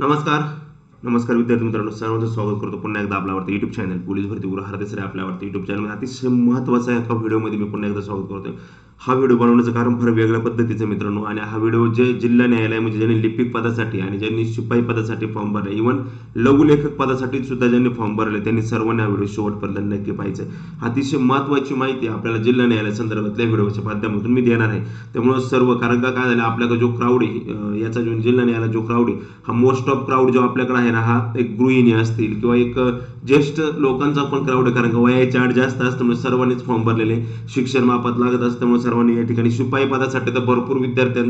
नमस्कार. नमस्कार विद्यार्थी मित्रांनो सर्वांचं स्वागत करतो पुन्हा एकदा आपला युट्यूब चॅनल पोलीस भरती गुरु हरदेसरे आपल्या आपल्यावरती युट्यूब चॅनल अतिशय महत्त्वाचा एका व्हिडिओमध्ये मी पुन्हा एकदा स्वागत करतोय. हा व्हिडिओ बनवण्याचं कारण फार वेगळ्या पद्धतीचं मित्रांनो. आणि हा व्हिडिओ जे जिल्हा न्यायालय म्हणजे ज्यांनी लिपिक पदासाठी आणि ज्यांनी शिपाई पदासाठी फॉर्म भरले इव्हन लघुलेखक पदासाठी सुद्धा ज्यांनी फॉर्म भरले त्यांनी सर्वांनी व्हिडिओ शेवटपर्यंत नक्की पाहिजे अतिशय महत्त्वाची माहिती आपल्याला जिल्हा न्यायालय संदर्भातल्या व्हिडिओच्या माध्यमातून मी देणार आहे. त्यामुळं सर्व कारण का काय झालं आपल्याकडे जो क्राऊड आहे याचा जो जिल्हा न्यायालय जो क्राऊड आहे हा मोस्ट ऑफ क्राऊड जो आपल्याकडे आहे ना हा एक गृहिणी असतील किंवा एक ज्येष्ठ लोकांचा पण क्राऊड आहे कारण का वयाची आठ जास्त असल्यामुळे सर्वांनीच फॉर्म भरलेले शिक्षण मापात लागत असल्यामुळे सर्वांनी या ठिकाणी शिपाई पदासाठी तर भरपूर विद्यार्थ्यां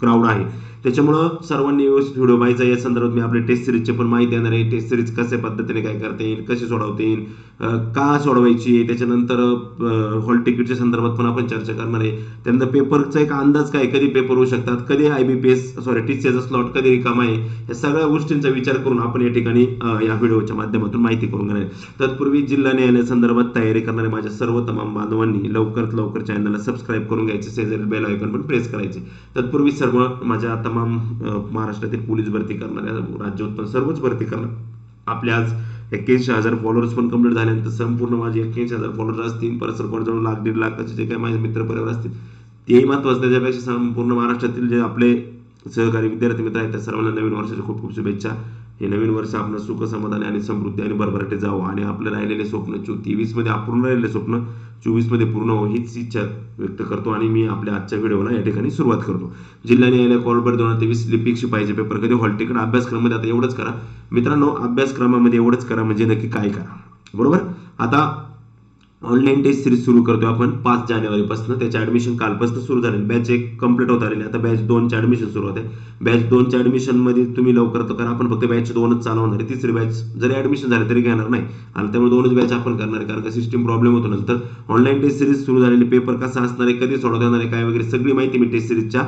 क्राऊड आहे. त्याच्यामुळं सर्वांनी व्यवस्थित व्हिडिओ पाहायचा. या संदर्भात मी आपल्या टेस्ट सिरीजचे पण माहिती येणार आहे. टेस्ट सिरीज कशा पद्धतीने काय करता येईल कशी सोडवता येईल का सोडवायची आहे त्याच्यानंतर हॉल तिकीटच्या संदर्भात पण आपण चर्चा करणार आहे. त्यानंतर पेपरचा एक अंदाज काय कधी पेपर होऊ शकतात कधी I B P S sorry T C एचा स्लॉट कधी रिकामा आहे या सगळ्या गोष्टींचा विचार करून आपण या ठिकाणी या व्हिडिओच्या माध्यमातून माहिती करून घेणार आहे. तत्पूर्वी जिल्हा न्यायालय संदर्भात तयारी करणारे माझ्या सर्व तमाम बांधवांनी लवकरात लवकर चॅनलला सबस्क्राईब करून घ्यायचे शेजारी बेल आयकॉन पण प्रेस करायचे. तत्पूर्वी सर्व माझ्या तमाम महाराष्ट्रातील पोलीस भरती करणाऱ्या राज्य उत्पन्न सर्वच भरती करणार. आपल्या आज एक्क्याऐंशी हजार फॉलोअर्स पण कंप्लीट झाल्यानंतर संपूर्ण माझे एक्क्याऐंशी हजार फॉलोअर्स असतील परत सर्व लाख दीड लाखाचे जे काही माझे मित्र परिवार असतील तेही महत्वाचं. त्याच्यापेक्षा संपूर्ण महाराष्ट्रातील जे आपले सहकारी विद्यार्थी मित्र आहेत त्या सर्वांना नवीन वर्षाच्या खूप खूप शुभेच्छा. हे नवीन वर्ष आपलं सुख समाधान आणि समृद्धी आणि भरभराटे जावं आणि आपलं राहिलेले स्वप्न चो तेवीसमध्ये राहिलेले स्वप्न. चोवीसमध्ये पूर्ण हो हीच इच्छा व्यक्त करतो आणि मी आपल्या आजच्या व्हिडिओला या ठिकाणी सुरुवात करतो. जिल्हा न्यायालय कॉलबर दोन हजार तेवीस लिपिक शिपाईचे पेपर कधी हॉल टिकट अभ्यासक्रमामध्ये आता एवढंच करा. मित्रांनो अभ्यासक्रमामध्ये एवढंच करा म्हणजे नक्की काय करा. बरोबर? आता ऑनलाईन टेस्ट सिरीज सुरू करतो आपण पाच जानेवारीपासून. त्याचे ऍडमिशन कालपासून सुरू झाले. बॅच एक कंप्लीट होत आलेली. आता बॅच दोनचे ऍडमिशन सुरू होते. बॅच दोनच्या ऍडमिशनमध्ये तुम्ही लवकर तर करा. आपण फक्त बॅच दोनच चालवणार आहे. तिसरी बॅच जरी ऍडमिशन झाले तरी घेणार नाही. आणि त्यामुळे दोनच बॅच आपण करणार आहे. कारण का सिस्टीम प्रॉब्लेम होतो नंतर ऑनलाईन टेस्ट सिरीज सुरू झालेली पेपर कसा असणार आहे? कधी सोडवता येणार आहे? काय वगैरे सगळी माहिती मी टेस्ट सिरीजच्या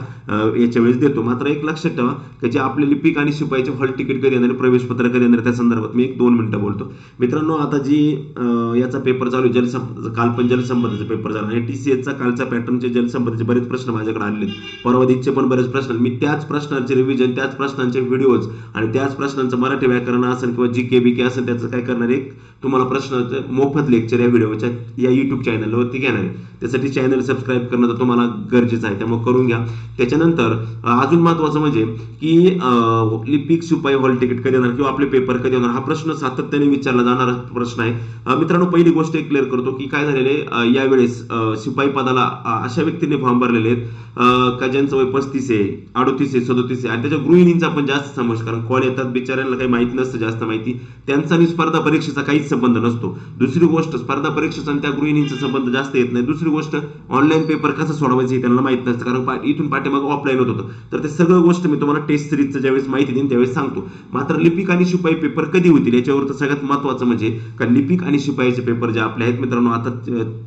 याच्या वेळेस देतो. मात्र एक लक्षात ठेवा की जे आपले लिपिक आणि शिपाईचे हॉल तिकीट कधी येणार प्रवेशपत्र प्रवेश पत्र कधी येणार त्या संदर्भात मी एक दोन मिनिटं बोलतो. मित्रांनो आता जी याचा पेपर चालू जलसा जलसंपदाचा काल पण जलसंपदाचा पेपर झाला. आणि टी सी एसचा कालचा पॅटर्नचे जलसंपदाचे बरेच प्रश्न माझ्याकडे आलेले आहेत. पण बरेच प्रश्न मी त्याच प्रश्नांचे रिव्हिजन त्याच प्रश्नांचे व्हिडिओज आणि त्याच प्रश्नांचं मराठी व्याकरण असेल किंवा जी के बी के असेल त्याचं काय करणार? एक तुम्हाला प्रश्न मोफत लेक्चर या व्हिडिओच्या या युट्यूब चॅनलवरती घेणार आहे. त्यासाठी चॅनल सबस्क्राईब करणं तर तुम्हाला गरजेचं आहे त्यामुळे करून घ्या. त्याच्यानंतर अजून महत्वाचं म्हणजे की लिपिक शिपाई हॉल तिकीट कधी येणार किंवा आपले पेपर कधी होणार हा प्रश्न सातत्याने विचारला जाणारा प्रश्न आहे. मित्रांनो पहिली गोष्ट एक क्लिअर करतो की काय झालेले यावेळेस शिपाई पदाला अशा व्यक्तीने फॉर्म भरलेले आहेत. का ज्यांचं वय पस्तीस आहे अडोतीस आहे सदोतीस आहे आणि त्याच्या गृहिणींचा पण जास्त समावेश कारण कॉल येतात बिचाऱ्यांना काही माहिती नसतं जास्त माहिती. त्यांचा आणि स्पर्धा परीक्षेचा काहीच संबंध नसतो. दुसरी गोष्ट स्पर्धा परीक्षेचा त्या गृहिणींचा संबंध जास्त येत नाही. दुसरी गोष्ट ऑनलाईन पेपर कसं सोडवायचं हे त्यांना माहीत नसतं. कारण पा- इथून पाठीमाग ऑफलाईन होत होतं. तर ते सगळं गोष्ट मी तुम्हाला टेस्ट सिरीजचं ज्यावेळेस माहिती देईन त्यावेळेस सांगतो. मात्र लिपिक आणि शिपाई पेपर कधी होतील? याच्यावर तर सगळ्यात महत्वाचं म्हणजे का लिपिक आणि शिपाईचे पेपर जे आपले आहेत मित्रांनो आता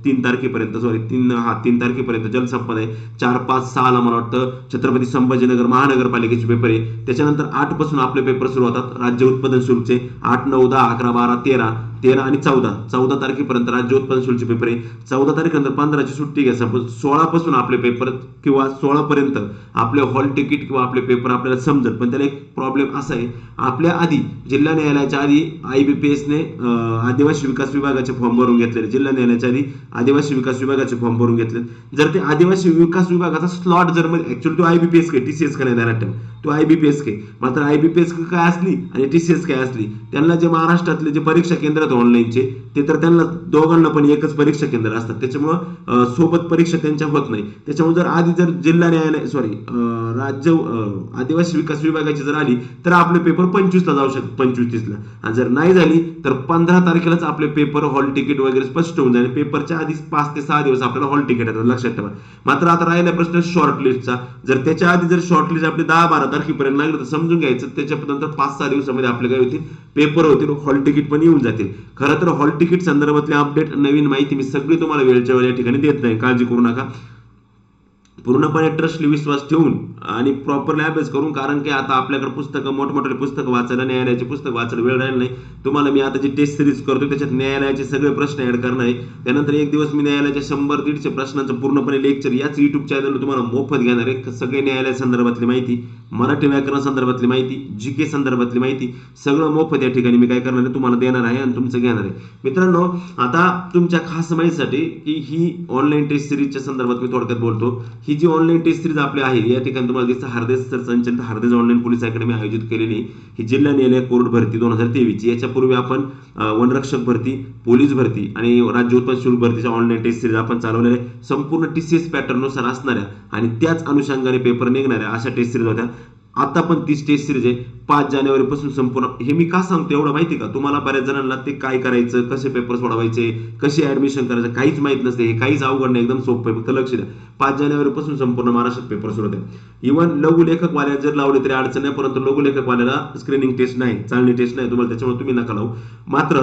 तीन तारखेपर्यंत सॉरी तीन हा तीन तारखेपर्यंत जलसंपदा आहे. चार पाच सहाला मला वाटतं छत्रपती संभाजीनगर महानगरपालिकेचे पेपर आहे. त्याच्यानंतर आठपासून आपले पेपर सुरू होतात. राज्य उत्पादन शुल्कचे आठ नऊ दहा अकरा बारा तेरा. तेरा आणि चौदा. चौदा तारखेपर्यंत राज्य उत्पादन शुल्कचे पेपर आहे. चौदा तारखेनंतर पंधराची सुट्टी घ्या. सपोज सोळा पासून आपले पेपर किंवा सोळा पर्यंत आपले हॉल तिकीट किंवा आपले पेपर आपल्याला समजत. पण त्याला एक प्रॉब्लेम असा आहे. आपल्या आधी जिल्हा न्यायालयाच्या आधी आय बी पी एसने आदिवासी विकास विभागाचे फॉर्म भरून घेतलेले. जिल्हा न्यायालयाच्या आधी आदिवासी विकास विभागाचे फॉर्म भरून घेतले जर ते आदिवासी विकास विभागाचा स्लॉट जर म्हणजे ऍक्च्युअली तो आय बी पी एस के टी सी एस का नाही तो आय बी पी एस के. मात्र आय बी पी एस काय असली आणि टी सी एस काय असली त्यांना जे महाराष्ट्रातले जे परीक्षा केंद्र आहेत ऑनलाईनचे ते तर त्यांना दोघांना पण एकच परीक्षा केंद्र असतात. त्याच्यामुळं सोबत परीक्षा त्यांच्या होत नाही. त्याच्यामुळे जर आधी जर जिल्हा न्यायालय सॉरी राज्य आदिवासी विकास विभागाची जर आली तर आपले पेपर पंचवीसला जाऊ शकतात पंचवीस तीसला. आणि जर नाही झाली तर पंधरा तारखेलाच आपले पेपर हॉल तिकीट वगैरे स्पष्ट होऊन जाईल. पेपरच्या आधी पाच ते सहा दिवस आपल्याला हॉल तिकीट येतात लक्षात ठेवा. मात्र आता राहिला प्रश्न शॉर्ट लिस्टचा जर त्याच्या आधी जर शॉर्ट लिस्ट आपली दहा बारा तारखेपर्यंत लागलं तर समजून घ्यायचं. त्याच्यापर्यंत पाच सहा दिवसामध्ये आपले काय होतील? पेपर होतील हॉल तिकीट पण येऊन जातील. खरं तर हॉल तिकीट संदर्भातले अपडेट नवीन माहिती मी सगळी तुम्हाला वेळच्या वेळ या ठिकाणी देत नाही. काळजी करू नका. पूर्णपणे ट्रस्टली विश्वास ठेवून आणि प्रॉपरली अभ्यास करून कारण की आता आपल्याकडे पुस्तकं मोठमोठे पुस्तकं वाचायला न्यायालयाचे पुस्तक वाचायला वेळ राहिला नाही. तुम्हाला मी आता जी टेस्ट सिरीज करतो त्याच्यात न्यायालयाचे सगळे प्रश्न ऍड करणार आहे. त्यानंतर एक दिवस मी न्यायालयाच्या शंभर दीडशे प्रश्नांचं पूर्णपणे लेक्चर याच युट्यूब चॅनलवर तुम्हाला मोफत घेणार आहे. सगळे न्यायालय संदर्भातली माहिती मराठी व्याकरण संदर्भातली माहिती जी के संदर्भातली माहिती सगळं मोफत या ठिकाणी मी काय करणार आहे तुम्हाला देणार आहे आणि तुमचं घेणार आहे. मित्रांनो आता तुमच्या खास माहितीसाठी की ही ऑनलाईन टेस्ट सिरीजच्या संदर्भात मी थोडक्यात बोलतो. ही ही जी ऑनलाईन टेस्ट सिरीज आपली आहे या ठिकाणी तुम्हाला दिसतं हार्देस सर हार्देस ऑनलाईन पोलीस अकॅडमी आयोजित केलेली ही जिल्हा न्यायालय कोर्ट भरती दोन हजार तेवीस याच्यापूर्वी आपण वनरक्षक भरती पोलीस भरती आणि राज्य उत्पन्न शुल्क भरतीच्या ऑनलाईन टेस्ट सिरीज आपण चालवलेल्या संपूर्ण टी सी एस पॅटर्ननुसार असणाऱ्या आणि त्याच अनुषंगाने पेपर निघणाऱ्या अशा टेस्ट सिरीज होत्या. आता पण ती स्टेज सिरीज आहे. पाच जानेवारीपासून संपूर्ण. हे मी का सांगतो एवढं माहिती का? तुम्हाला बऱ्याच जणांना ते काय करायचं कसे पेपर सोडवायचे कसे ऍडमिशन करायचं काहीच माहीत नसते. हे काहीच अवघड नाही एकदम सोपं आहे. फक्त लक्ष द्या. पाच जानेवारीपासून संपूर्ण महाराष्ट्रात पेपर सुरू होते इव्हन लघु लेखक वाल्या जर लावले तरी अडचण नाही परंतु लघु लेखक वाल्याला स्क्रीनिंग टेस्ट नाही चालणी टेस्ट नाही. तुम्हाला त्याच्यामुळे तुम्ही नका लावू. मात्र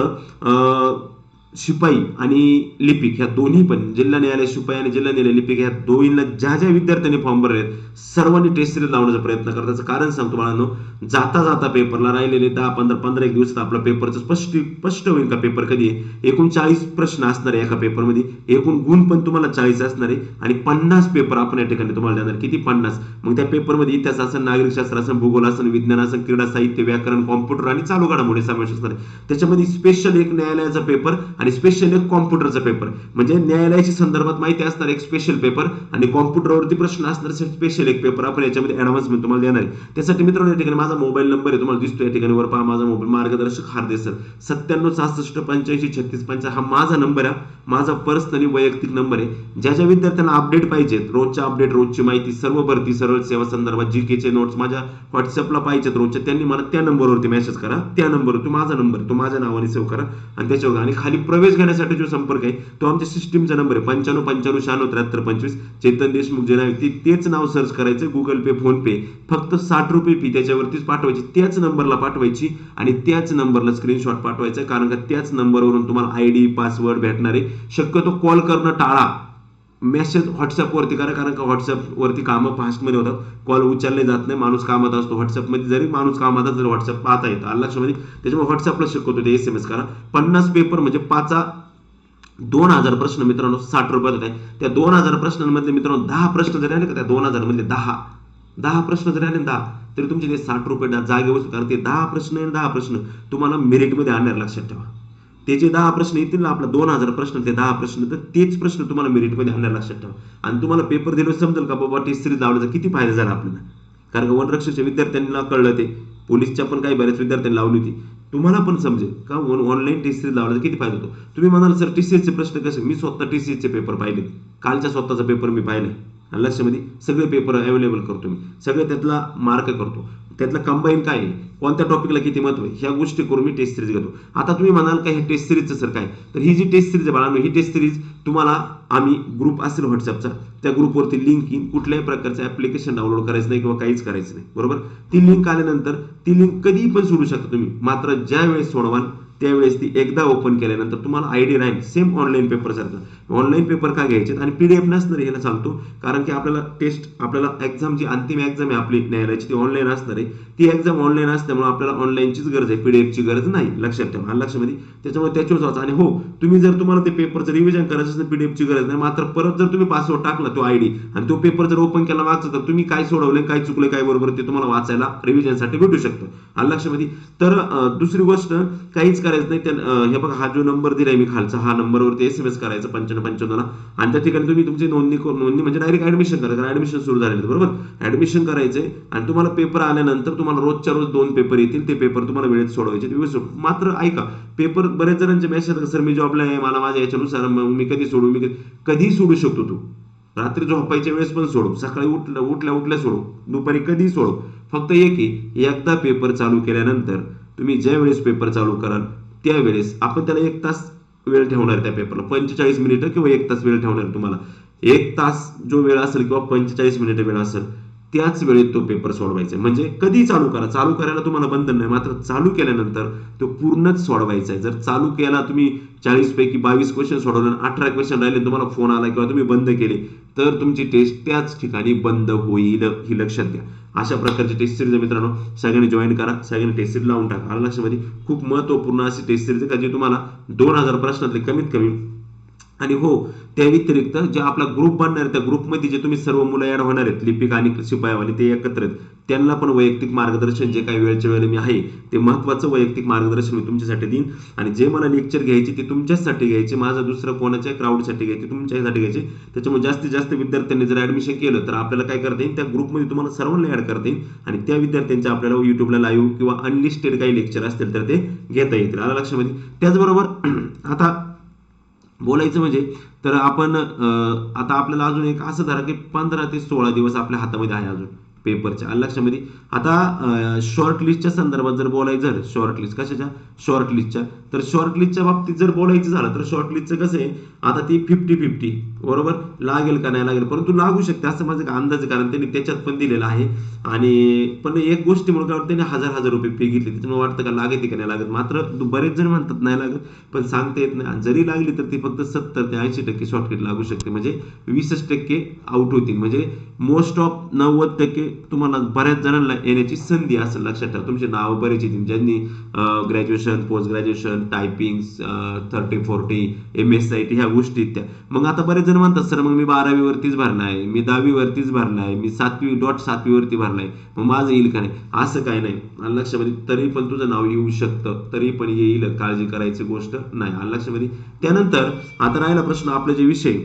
शिपाई आणि लिपिक ह्या दोन्ही पण जिल्हा न्यायालय शिपाई आणि जिल्हा न्यायालय लिपिक ह्या दोन्हीला ज्या ज्या विद्यार्थ्यांनी फॉर्म भरले आहेत, सर्वांनी टेस्ट सिरीज लावण्याचा प्रयत्न करतात. कारण सांगतो बाळांनो जाता जाता पेपरला राहिलेले दहा पंधरा पंधरा एक दिवसात आपला पेपरचं स्पष्ट स्पष्ट होईल का पेपर कधी आहे? एकूण चाळीस प्रश्न असणार आहे एका पेपरमध्ये एकूण गुण पण तुम्हाला चाळीस असणार आहे आणि पन्नास पेपर आपण या ठिकाणी तुम्हाला देणार. किती? पन्नास. मग त्या पेपरमध्ये इतिहास असेल नागरिकशास्त्र असेल भूगोल असेल विज्ञान असेल क्रीडा साहित्य व्याकरण कॉम्प्युटर आणि चालू घडामोडी समावेश असणार आहे. त्याच्यामध्ये स्पेशल एक न्यायालयाचा पेपर आणि स्पेशल एक कॉम्प्युटरचा पेपर म्हणजे न्यायालयाच्या संदर्भात माहिती असणार एक स्पेशल पेपर आणि कॉम्प्युटरवरती प्रश्न असणार स्पेशल एक पेपर आपण याच्यामध्ये ऍडव्हान्समेंट तुम्हाला देणार आहे. त्यासाठी मित्रांनो या ठिकाणी माझा मोबाईल नंबर आहे तुम्हाला दिसतो या ठिकाणी वर पहा माझा मोबाईल मार्गदर्शक हार्दे सर. सत्त्याण्णव सहासष्ट पंच्याऐंशी छत्तीस पंचा हा माझा नंबर आहे. माझा पर्सनली वैयक्तिक नंबर आहे. ज्या ज्या विद्यार्थ्यांना अपडेट पाहिजेत रोजच्या अपडेट रोजची माहिती सर्व भरती सर्व सेवा संदर्भात जी केचे नोट्स माझ्या व्हॉट्सअपला पाहिजेत रोजच्या त्यांनी मला त्या नंबरवरती मेसेज करा. त्या नंबरवर तो माझा नंबर तो माझ्या नावाने सेव्ह करा. आणि त्याच्यावर आणि खाली प्रवेश घेण्यासाठी जो संपर्क आहे तो आमच्या सिस्टीमचा नंबर आहे. पंच्याण्णव पंच्याण्णव शहाण्णव त्र्याहत्तर पंचवीस. चेतन देशमुख जे नाव ते तेच नाव सर्च करायचं गुगल पे फोन पे फक्त साठ रुपये फी त्याच्यावरतीच पाठवायची. त्याच नंबरला पाठवायची आणि त्याच नंबरला स्क्रीनशॉट पाठवायचा. कारण का त्याच नंबरवरून तुम्हाला आय डी पासवर्ड भेटणार आहे. शक्यतो कॉल करणं टाळा. मेसेज व्हॉट्सअपवरती करा कारण का व्हॉट्सअपवरती कामं फास्टमध्ये होतात. कॉल उचलले जात नाही माणूस कामात असतो. व्हॉट्सअपमध्ये जरी माणूस कामात जर व्हॉट्सअप पाहता येतं. आलं लक्षामध्ये म्हणजे? त्याच्यामुळे व्हॉट्सअपला शिकवतो ते एस एम एस करा. पन्नास पेपर म्हणजे पाचा दोन हजार प्रश्न मित्रांनो साठ रुपयात होते. त्या दोन हजार प्रश्नांमधले मित्रांनो दहा प्रश्न जरी आले का त्या दोन हजार दहा. दहा प्रश्न जरी आले दहा तरी तुमचे ते साठ रुपये जागेवर कारण ते दहा प्रश्न आणि दहा प्रश्न तुम्हाला मेरिटमध्ये आणणार लक्षात ठेवा. ते जे दहा प्रश्न येतील ना आपला दोन हजार प्रश्न ते दहा प्रश्न तर तेच प्रश्न तुम्हाला मेरिटमध्ये आणणार लक्षात ठेवा. आणि तुम्हाला पेपर दिलं समजेल का बाबा टेस्ट सिरीज लावल्याचा किती फायदा झाला आपल्याला? कारण का वनरक्षकच्या विद्यार्थ्यांना कळलं ते. पोलीसच्या पण काही बऱ्याच विद्यार्थ्यांनी लावली होती. तुम्हाला पण समजेल का ऑनलाईन टेस्ट सिरीज लावल्याचा किती फायदा होतो? तुम्ही म्हणाल सर टी चे प्रश्न कसे? मी स्वतः टी चे पेपर पाहिले. कालच्या स्वतःचा पेपर मी पाहिले. आणि लक्षामध्ये सगळे पेपर अवेलेबल करतो मी. सगळे त्यातला मार्क करतो. त्यातलं कंबाईन काय आहे? कोणत्या टॉपिकला किती महत्त्व आहे? ह्या गोष्टी करून मी टेस्ट सिरीज घेतो. आता तुम्ही म्हणाल का हे टेस्ट सिरीजचं सर काय? तर ही जी टेस्ट सिरीज आहे बाळांनो ही टेस्ट सिरीज तुम्हाला आम्ही ग्रुप असेल व्हॉट्सअपचा त्या ग्रुपवरती लिंक येईन कुठल्याही प्रकारचं ऍप्लिकेशन डाउनलोड करायचं नाही किंवा काहीच करायचं नाही. बरोबर? ती लिंक आल्यानंतर ती लिंक कधीही पण सोडू शकता तुम्ही. मात्र ज्या वेळेस सोडवाल त्यावेळेस ती एकदा ओपन केल्यानंतर तुम्हाला आयडी राहील. सेम ऑनलाईन पेपरसारखं ऑनलाईन पेपर का घ्यायचे आणि पीडीएफ नसणार ह्याला सांगतो. कारण की आपल्याला टेस्ट आपल्याला एक्झाम जी अंतिम एक्झाम आहे आपली न्यायालयाची ती ऑनलाईन असणार आहे. ती एक्झाम ऑनलाईन असल्यामुळे आपल्याला ऑनलाईनचीच गरज आहे. पीडीएफची गरज नाही लक्षात ठेवा. आणि लक्षामध्ये त्याच्यामुळे त्याच्यावर वाचा. आणि हो तुम्ही जर तुम्हाला ते पेपरचं रिव्हिजन करायचं असेल पीडीएफची गरज नाही. मात्र परत जर तुम्ही पासवर्ड टाकला तो आयडी आणि तो पेपर जर ओपन केला मागचा तर तुम्ही काय सोडवले काय चुकले काय बरोबर ते तुम्हाला वाचायला रिव्हिजनसाठी भेटू शकतं. आणि लक्षामध्ये तर दुसरी गोष्ट काहीच करायचं नाही. त्या हे बघा हा जो नंबर दिलाय मी खालचा हा नंबरवरती एस एम एस करायचा पंच्याण्णव पंच्याण्णवला. आणि त्या ठिकाणी तुम्ही तुमची नोंदणी करून नोंदणी म्हणजे डायरेक्ट ऍडमिशन करायचं ऍडमिशन सुरू झालेलं बरोबर? ऍडमिशन करायचे आणि तुम्हाला पेपर आल्यानंतर तुम्हाला रोजच्या रोज दोन पेपर येतील. ते पेपर तुम्हाला वेळेत सोडवायचे व्यवस्थित. मात्र ऐका पेपर बरेच जणांचे मेसेज सर मी जॉबला आहे मला माझ्या याच्यानुसार मी कधी सोडू मी कधी सोडू शकतो तू. रात्री झोपायच्या वेळेस पण सोडू सकाळी उठल्या उठल्या उठल्या सोडू दुपारी कधी सोडू फक्त एक आहे एकदा पेपर चालू केल्यानंतर तुम्ही ज्या वेळेस पेपर चालू कराल त्यावेळेस आपण त्याला एक तास वेळ ठेवणार त्या पेपरला पंचेचाळीस मिनिटं किंवा एक तास वेळ ठेवणार तुम्हाला. एक तास जो वेळ असेल किंवा पंचेचाळीस मिनिटं वेळ असेल त्याच वेळेत तो पेपर सोडवायचा. आहे. म्हणजे कधी चालू करा? चालू करायला तुम्हाला बंधन नाही. मात्र चालू केल्यानंतर तो पूर्णच सोडवायचा आहे. जर चालू केला तुम्ही चाळीस पैकी बावीस क्वेश्चन सोडवले अठरा क्वेश्चन राहिले तुम्हाला फोन आला किंवा तुम्ही बंद केले तर तुमची टेस्ट त्याच ठिकाणी बंद होईल ही लक्षात घ्या. अशा प्रकारची टेस्ट सिरीज मित्रांनो. सगळ्यांनी जॉईन करा. सगळ्यांनी टेस्ट सिरीज लावून टाका. आलं लक्षामध्ये? खूप महत्त्वपूर्ण अशी टेस्ट सिरीज आहे का जी तुम्हाला दोन हजार प्रश्नातले कमीत कमी आणि हो त्या व्यतिरिक्त जे आपला ग्रुप बनणार आहे त्या ग्रुपमध्ये जे तुम्ही सर्व मुलं ऍड होणार आहेत लिपिक आणि शिपायावाले ते एकत्र आहेत. त्यांना पण वैयक्तिक मार्गदर्शन जे काही वेळच्या वेळेला मी आहे ते महत्त्वाचं वैयक्तिक मार्गदर्शन मी तुमच्यासाठी देईन. आणि जे मला लेक्चर घ्यायचे ते तुमच्याचसाठी घ्यायचे. माझं दुसरं कोणाच्या क्राऊडसाठी घ्यायचे तुमच्यासाठी घ्यायचे. त्याच्यामुळे जास्तीत जास्त विद्यार्थ्यांनी जर ऍडमिशन केलं तर आपल्याला काय करता येईल? त्या ग्रुपमध्ये तुम्हाला सर्वांना ऍड करता येईल. आणि त्या विद्यार्थ्यांचे आपल्याला युट्यूबला लाईव्ह किंवा अनलिस्टेड काही लेक्चर असतील तर ते घेता येतील. आला लक्षामध्ये? त्याचबरोबर आता बोलायचं म्हणजे तर आपण आता आपल्याला अजून एक असं धरा की पंधरा ते सोळा दिवस आपल्या हातामध्ये आहे अजून. पेपरच्या. आलं लक्षामध्ये म्हणजे आता शॉर्टलिस्टच्या संदर्भात जर बोलायचं झालं शॉर्ट लिस्ट कशाच्या? शॉर्ट लिस्टच्या तर शॉर्ट लिस्टच्या बाबतीत जर बोलायचं झालं तर शॉर्ट लिस्टचं कसं आहे? आता ती फिफ्टी फिफ्टी बरोबर? लागेल का नाही लागेल? परंतु लागू शकते. असं माझं अंदाज कारण त्यांनी त्याच्यात पण दिलेलं आहे. आणि पण एक गोष्टीमुळे काय वाटतं त्यांनी हजार हजार रुपये फी घेतली. त्याच्यामुळे वाटतं का लागते का नाही लागत मात्र बरेच जण म्हणतात नाही लागत. पण सांगता येत नाही. जरी लागली तर ती फक्त सत्तर ते ऐंशी टक्के शॉर्टकट लागू शकते. म्हणजे वीसच टक्के आउट होतील. म्हणजे मोस्ट ऑफ नव्वद टक्के तुम्हाला बऱ्याच जणांना येण्याची संधी असेल लक्षात ठेवा. तुमचे नाव बरेच येतील ज्यांनी graduation post graduation typing thirty forty M S I T ह्या गोष्टी त्या. मग आता बरेच जण म्हणतात सर मग मी बारावी वरतीच आहे. मी दहावी वरतीच भरलाय मी सातवी डॉट सातवी वरती भरलाय मग माझं येईल का नाही? असं काय नाही. लक्षामध्ये तरी पण तुझं नाव येऊ शकतं. तरी पण येईल. काळजी करायची गोष्ट नाही. लक्षामध्ये त्यानंतर आता राहिला प्रश्न आपले जे विषय.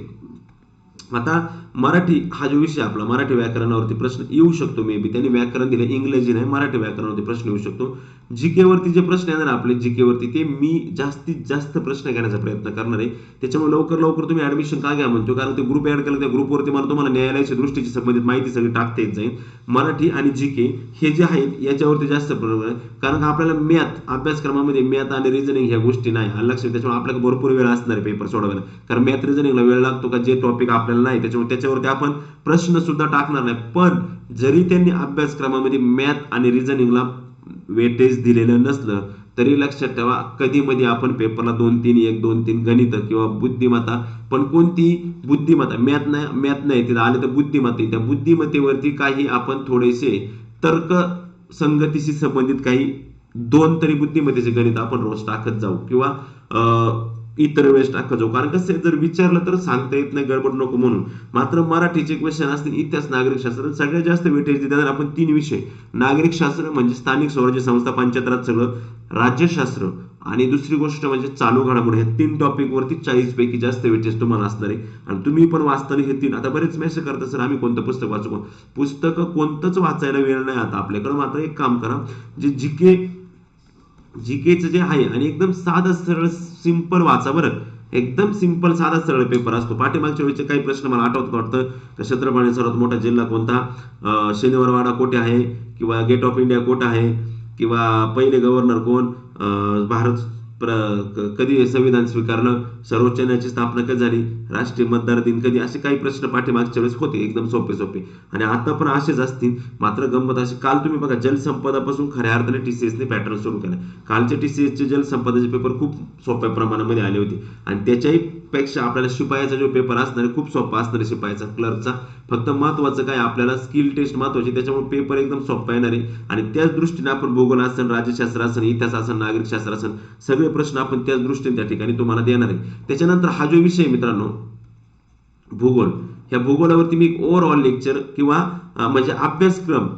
आता मराठी हा जो विषय आपला मराठी व्याकरणावरती प्रश्न येऊ शकतो मे बी त्यांनी व्याकरण दिलं इंग्रजी नाही मराठी व्याकरणावरती प्रश्न येऊ शकतो. जी केवरती जे प्रश्न येणार आपले जी केवरती ते मी जास्तीत जास्त प्रश्न घेण्याचा प्रयत्न करणार आहे. त्याच्यामुळे लवकर लवकर तुम्ही ऍडमिशन का घ्या म्हणतो कारण ते ग्रुप ऍड केलं त्या ग्रुपवरती मला तुम्हाला न्यायालयाच्या दृष्टीची संबंधित माहिती सगळी टाकता येत जाईल. मराठी आणि जीके हे जे आहेत याच्यावरती जास्त प्रमाण आहे. कारण का आपल्याला मॅथ अभ्यासक्रमामध्ये मॅथ आणि रिझनिंग ह्या गोष्टी नाही. हा लक्षात त्याच्यामुळे आपल्याला भरपूर वेळ असणार आहे पेपर सोडवायला. कारण मॅथ रिझनिंगला वेळ लागतो का? जे टॉपिक आपल्याला नाही त्याच्यामुळे त्याच्यावरती आपण प्रश्न सुद्धा टाकणार नाही. पण जरी त्यांनी अभ्यासक्रमामध्ये मॅथ आणि रिझनिंगला वेटेज दिलेलं नसलं तरी लक्षात ठेवा कधीमध्ये आपण पेपरला दोन तीन एक दोन तीन गणित किंवा बुद्धिमत्ता पण कोणती बुद्धिमत्ता मॅथ नाही मॅथ नाही तिथं आले तर बुद्धिमत्ता त्या बुद्धिमत्तेवरती काही आपण थोडेसे तर्क संगतीशी संबंधित काही दोन तरी बुद्धिमत्तेचे गणित आपण रोज टाकत जाऊ. किंवा अं, इतर वेळेस टाकत जाऊ. कारण कसं आहे, जर विचारलं तर सांगता येत नाही गडबड नको म्हणून. मात्र मराठीचे क्वेश्चन असतील इतिहास नागरिक शास्त्र सगळ्यात जास्त वेटेज देतात आपण तीन विषय. नागरिक शास्त्र म्हणजे स्थानिक स्वराज्य संस्था पंचायत सगळं. राज्यशास्त्र आणि दुसरी गोष्ट म्हणजे चालू घडामोडी. हे तीन टॉपिकवरती चाळीसपैकी चाळीस पैकी जास्त वेटेज तुम्हाला असणार आहे. आणि तुम्ही पण वाचताना हे तीन. आता बरेच मेसेज करता सर आम्ही कोणतं पुस्तक वाचू पुस्तकं कोणतंच वाचायला वेळ नाही आता आपल्याकडं. मात्र एक काम करा. जे जीके जीकेचं जे आहे आणि एकदम साधं सरळ सिंपल वाचा बरं. एकदम सिंपल साधा सरळ पेपर असतो. पाठीमागच्या वेळेचे काही प्रश्न मला आठवत वाटतं. का छत्रपती सर्वात मोठा जिल्हा कोणता? शनिवारवाडा कोठे आहे? किंवा गेट ऑफ इंडिया कोठे आहे? किंवा पहिले गव्हर्नर कोण? भारत प्र- कधी संविधान स्वीकारलं सर्वोच्च न्यायालयाची स्थापना कधी झाली? राष्ट्रीय मतदार दिन कधी? असे काही प्रश्न पाठीमागच्या वेळेस होते एकदम सोपे सोपे. आणि आता पण असेच असतील मात्र गंमत अशी. काल तुम्ही बघा जलसंपदापासून खऱ्या अर्थाने टीसीएसने पॅटर्न सुरू केला. कालचे एसचे जलसंपदाचे पेपर खूप सोप्या प्रमाणामध्ये आले होते. आणि त्याच्याही पेक्षा आपल्याला शिपायाचा जो पेपर असणार खूप सोपा असणार आहे शिपायाचा क्लर्कचा फक्त महत्वाचं काय आपल्याला स्किल टेस्ट महत्वाची त्याच्यामुळे पेपर एकदम सोपा येणार आहे. आणि त्याच दृष्टीने आपण भूगोल असन राज्यशास्त्र असन इतिहास असन नागरिक शास्त्र असन सगळे प्रश्न आपण त्याच दृष्टीने त्या ठिकाणी तुम्हाला देणार आहे. त्याच्यानंतर हा जो विषय मित्रांनो भूगोल. ह्या भूगोलावरती मी ओव्हरऑल लेक्चर किंवा म्हणजे अभ्यासक्रम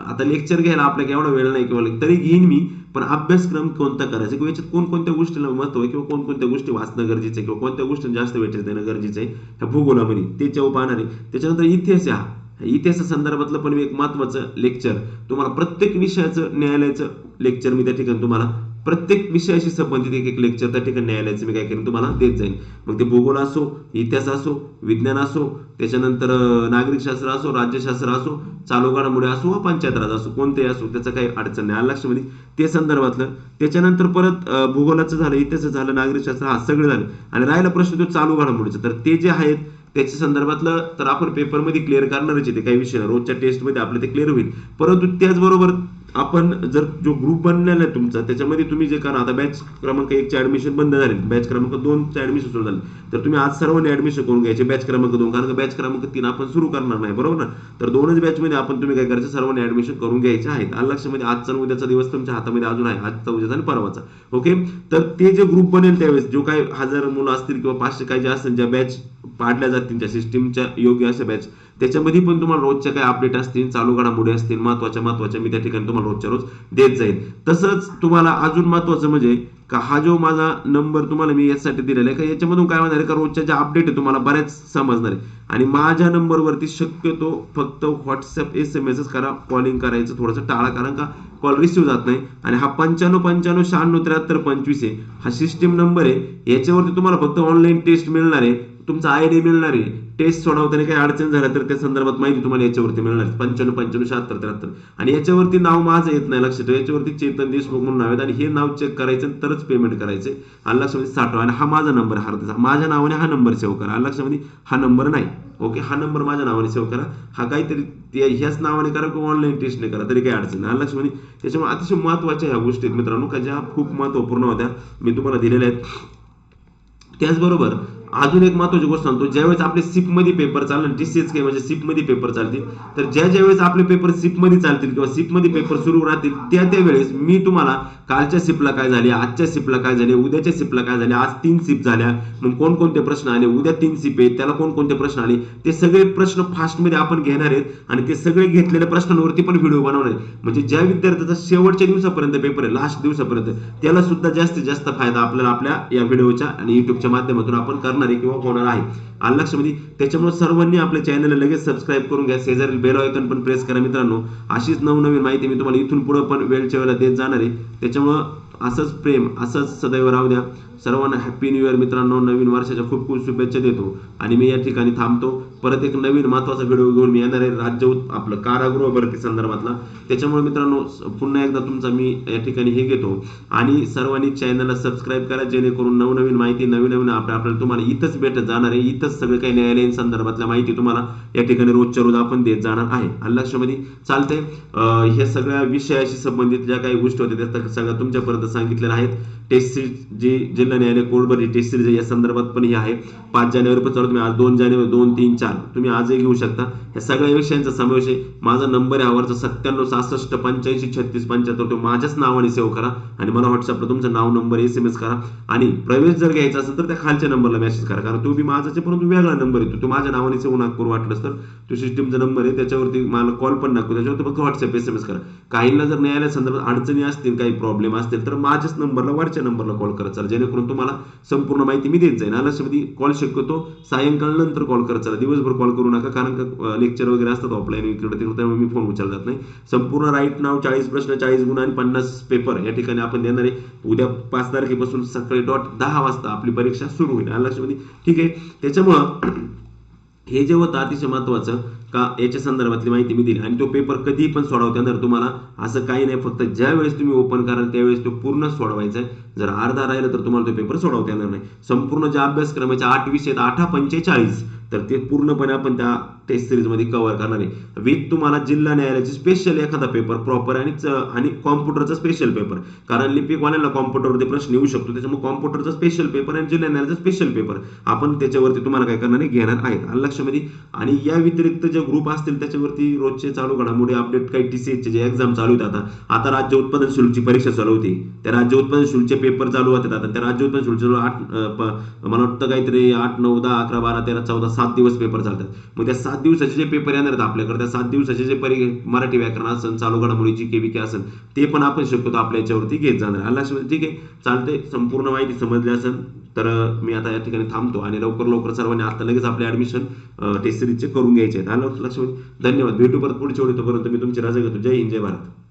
आता लेक्चर घ्यायला आपल्याला एवढा वेळ नाही किंवा तरी घेईन मी पण अभ्यासक्रम कोणता करायचा? किंवा याच्यात कोणकोणत्या गोष्टीला महत्त्व आहे किंवा कोणकोणत्या गोष्टी वाचणं गरजेचं आहे किंवा कोणत्या गोष्टी जास्त वेटेज देणं गरजेचं आहे? ह्या भूगोलामध्ये. त्याच्यावर पाहणार आहे त्याच्यानंतर इतिहास या हा. इतिहासा संदर्भातलं पण एक महत्वाचं लेक्चर तुम्हाला प्रत्येक विषयाचं न्यायालयाचं लेक्चर मी त्या ठिकाणी तुम्हाला प्रत्येक विषयाशी संबंधित एक एक लेक्चर त्या ठिकाणी न्यायालयाचं मी काय करेन तुम्हाला देत जाईन. मग ते भूगोल असो इतिहास असो विज्ञान असो त्याच्यानंतर नागरिकशास्त्र नागरिक शास्त्र असो राज्यशास्त्र असो चालू घडामोडी असो वा पंचायत राज असो कोणतेही असो त्याचं काही अडचण नाही. आलं लक्षामध्ये? ते संदर्भातलं. त्याच्यानंतर परत भूगोलाचं झालं इतिहासाचं झालं नागरिक शास्त्र हा सगळं झालं. आणि राहिला प्रश्न तो चालू घडामोडीचा तर ते जे आहेत त्याच्या संदर्भातलं तर आपण पेपरमध्ये क्लिअर करणारच आहे ते. काही विषय नाही. रोजच्या टेस्टमध्ये आपलं ते क्लिअर होईल. परंतु त्याचबरोबर आपण जर जो ग्रुप बनलेला आहे तुमचा त्याच्यामध्ये तुम्ही जे करा आता बॅच क्रमांक एकचे ऍडमिशन बंद झाले. बॅच क्रमांक दोनचे ऍडमिशन सुरू झाले. तर तुम्ही आज सर्वांनी ऍडमिशन करून घ्यायचे बॅच क्रमांक दोन. कारण बॅच क्रमांक तीन आपण सुरू करणार नाही बरोबर ना? तर दोनच बॅचमध्ये आपण तुम्ही काय करायचं? सर्वांनी ऍडमिशन करून घ्यायचे आहेत. आलं लक्षामध्ये? आजचा उद्याचा दिवस तुमच्या हातामध्ये अजून आहे. आजचा उद्याचा आणि परवाचा. ओके तर ते जे ग्रुप बनेल त्यावेळेस जो काय हजार मुलं असतील किंवा पाचशे काय जे असतील ज्या बॅच पाडल्या जातील त्या सिस्टीमच्या योग्य अशा बॅच त्याच्यामध्ये पण तुम्हाला रोजच्या काही अपडेट असतील चालू घडामोडी असतील महत्त्वाच्या महत्त्वाच्या मी त्या ठिकाणी तुम्हाला रोजच्या रोज देत जाईल तसंच तुम्हाला अजून महत्वाचं म्हणजे का हा जो माझा नंबर तुम्हाला मी यासाठी दिलेला आहे का याच्यामधून काय होणार आहे का रोजच्या ज्या अपडेट आहे तुम्हाला बऱ्याच समजणार आहे. आणि माझ्या नंबरवरती शक्यतो फक्त व्हॉट्सअप एस एम एसच करा कॉलिंग करायचं थोडंसं टाळा कारण का कॉल रिसिव्ह जात नाही. आणि हा पंच्याण्णव पंच्याण्णव शहाण्णव त्र्याहत्तर पंचवीस आहे. हा सिस्टीम नंबर आहे. याच्यावरती तुम्हाला फक्त ऑनलाईन टेस्ट मिळणार आहे. तुमचा आय डी मिळणार आहे. टेस्ट सोडवताना काही अडचण झाल्या तर त्या संदर्भात माहिती तुम्हाला याच्यावरती मिळणार पंच्याण्णव पंच्याण्णव शहात्तर त्र्याहत्तर. आणि याच्यावरती नाव माझं येत नाही लक्षात ठेवा. याच्यावरती चेतन देशमुख म्हणून नाव आहेत आणि हे नाव चेक करायचं आणि तरच पेमेंट करायचे आणि लक्षामध्ये साठवा. आणि हा माझा नंबर हा माझ्या नावाने हा नंबर सेव्ह करा. आणि लक्षामध्ये हा नंबर नाही. ओके हा नंबर माझ्या नावाने सेव्ह करा. हा काहीतरी ह्याच नावाने करा किंवा ऑनलाईन टेस्ट नाही करा. तरी काही अडचण नाही. लक्षामध्ये त्याच्यामुळे अतिशय महत्त्वाच्या ह्या गोष्टी आहेत मित्रांनो का ज्या खूप महत्त्वपूर्ण होत्या. मी तुम्हाला दिलेल्या आहेत. त्याचबरोबर अजून एक महत्वाची गोष्ट सांगतो ज्यावेळेस आपले सिपमध्ये पेपर चालणार टीसीएस के म्हणजे सिपमध्ये पेपर चालतील तर ज्या ज्यावेळेस आपले पेपर सिपमध्ये चालतील किंवा सिपमध्ये पेपर सुरू राहतील त्या त्यावेळेस मी तुम्हाला कालच्या सिपला काय झाले आजच्या सिपला काय झाले उद्याच्या सिपला काय झाले आज तीन सिप झाल्या मग कोणकोणते प्रश्न आले उद्या तीन सिप आहेत त्याला कोणकोणते प्रश्न आले ते सगळे प्रश्न फास्टमध्ये आपण घेणार आहेत आणि ते सगळे घेतलेल्या प्रश्नांवरती पण व्हिडिओ बनवणार आहेत. म्हणजे ज्या विद्यार्थ्याचा शेवटच्या दिवसापर्यंत पेपर आहे लास्ट दिवसापर्यंत त्याला सुद्धा जास्तीत जास्त फायदा आपल्याला आपल्या या व्हिडिओच्या आणि युट्यूबच्या माध्यमातून आपण करणार आहे किंवा होणार आहे. आलं लक्षामध्ये म्हणजे त्याच्यामुळे सर्वांनी आपल्या चॅनलला लगेच सबस्क्राईब करून घ्या. शेजारी बेल आयकॉन पण प्रेस करा मित्रांनो. अशीच नवनवीन माहिती मी तुम्हाला इथून पुढे पण वेळच्या वेळेला देत जाणार आहे. त्याच्यामुळं असंच प्रेम असंच सदैव राहू द्या. सर्वांना हॅप्पी न्यू इयर मित्रांनो. नवीन वर्षाच्या खूप खूप शुभेच्छा देतो. आणि मी या ठिकाणी थांबतो. परत एक नवीन महत्त्वाचा व्हिडिओ घेऊन मी येणार आहे. राज्य आपलं कारागृह भरती संदर्भातला. त्याच्यामुळे मित्रांनो पुन्हा एकदा तुमचा मी या ठिकाणी हे घेतो. आणि सर्वांनी चॅनलला सबस्क्राईब करा जेणेकरून नवनवीन माहिती नवीन नवीन आपल्या आपल्याला तुम्हाला इथंच भेटत जाणार आहे. इथंच सगळं काही न्यायालयीन संदर्भातल्या माहिती तुम्हाला या ठिकाणी रोजच्या रोज आपण देत जाणार आहे. आणि लक्षामध्ये चालते हे सगळ्या विषयाशी संबंधित ज्या काही गोष्टी होत्या त्या सगळ्या तुमच्यापर्यंत सांगितलेलं आहेत टेस्ट सिरीज जी जिल्हा न्यायालय कोडबरी टेस्ट सिरीज या संदर्भात पण हे आहे. पाच जानेवारी पण चालू तुम्ही आज दोन जानेवारी दोन तीन चार. तुम्ही आजही घेऊ शकता. या सगळ्या विषयांचा समावेश आहे. माझा नंबर आहे आवडचा सत्त्याण्णव सहासष्ट पंच्याऐंशी छत्तीस पंच्याहत्तर. तो माझ्याच नावाने सेव्ह करा आणि मला व्हॉट्सअपला तुमचं नाव नंबर एस एम एस करा. आणि प्रवेश जर घ्यायचा असेल तर त्या खालच्या नंबरला मेसेज करा. कारण तो बी माझाच आहे परंतु वेगळा नंबर येतो. तो माझ्या नावाने सेव्ह ना करू वाटलंच तर. तो सिस्टीमचा नंबर आहे. त्याच्यावरती मला कॉल पण नको त्याच्यावरती फक्त व्हॉट्सअप एस एम एस करा. काहींना जर न्यायालया संदर्भात अडचणी असतील काही प्रॉब्लेम असतील तर माझ्याच नंबरला वरच्या नंबरला कॉल करत चला. जेणेकरून तुम्हाला संपूर्ण माहिती मी देत जाईन. आल्यासाठी कॉल शक्यतो सायंकाळ नंतर कॉल करत चला. दिवसभर कॉल करू नका कारण का लेक्चर वगैरे असतात ऑफलाईन इकडे तिकडे त्यामुळे मी फोन उचलत जात नाही. संपूर्ण राईट नाव चाळीस प्रश्न चाळीस गुण आणि पन्नास पेपर या ठिकाणी आपण देणार आहे. उद्या पाच तारखेपासून सकाळी डॉट दहा वाजता आपली परीक्षा सुरू होईल. आलं लक्षामध्ये ठीक आहे? त्याच्यामुळं हे जे होतं अतिशय महत्वाचं का? याच्या संदर्भातली माहिती मी दिली. आणि तो पेपर कधी पण सोडवत्यानंतर तुम्हाला असं काही नाही. फक्त ज्या वेळेस तुम्ही ओपन कराल त्यावेळेस तो पूर्ण सोडवायचा आहे. जर अर्धा राहिला तर तुम्हाला तो पेपर सोडवता येणार नाही. संपूर्ण ज्या अभ्यासक्रमाच्या आठ विषय आहेत आठा पंचेचाळीस. तर ते पूर्णपणे आपण त्या टेस्ट सिरीजमध्ये कव्हर करणार आहे. विथ तुम्हाला जिल्हा न्यायालयाची स्पेशल एखादा पेपर प्रॉपर आणि आणि कॉम्प्युटरचा स्पेशल पेपर कारण लिपिकवाल्यांना कॉम्प्युटरवरती प्रश्न येऊ शकतो. त्याच्यामुळे कॉम्प्युटरचा स्पेशल पेपर आणि जिल्हा न्यायालयाचा स्पेशल पेपर आपण त्याच्यावरती तुम्हाला काय करणार घेणार आहेत. आलं लक्षामध्ये आणि या व्यतिरिक्त जे ग्रुप असतील त्याच्यावरती रोजचे चालू घडामोडी अपडेट काही टी टीसीएसचे जे एक्झाम चालू आहेत आता. आता राज्य उत्पादन शुल्कची परीक्षा चालू होती. त्या राज्य उत्पादन शुल्कचे पेपर चालू होते. आता त्या राज्य उत्पादन शुल्क आठ मला वाटतं काहीतरी आठ नऊ दहा अकरा बारा तेरा चौदा सात दिवस पेपर चालतात. मग त्या सात दिवसाचे जे पेपर येणार आहेत आपल्याकडे त्या सात दिवसाचे जे परी मराठी व्याकरण असेल चालू घडामोडी जी के के असेल ते पण आपण शक्यतो आपल्या याच्यावरती घेत जाणार आहे. आलं ठीक आहे चालते संपूर्ण माहिती समजली असेल तर मी आता या ठिकाणी थांबतो आणि लवकर लवकर सर्वांनी आता लगेच आपले ऍडमिशन टेस्ट सिरीजचे करून घ्यायचे आहेत. आलं लक्षात धन्यवाद. भेटू परत पुढच्या वेळी तोपर्यंत मी तुमची राजा घेतो. जय हिंद जय भारत.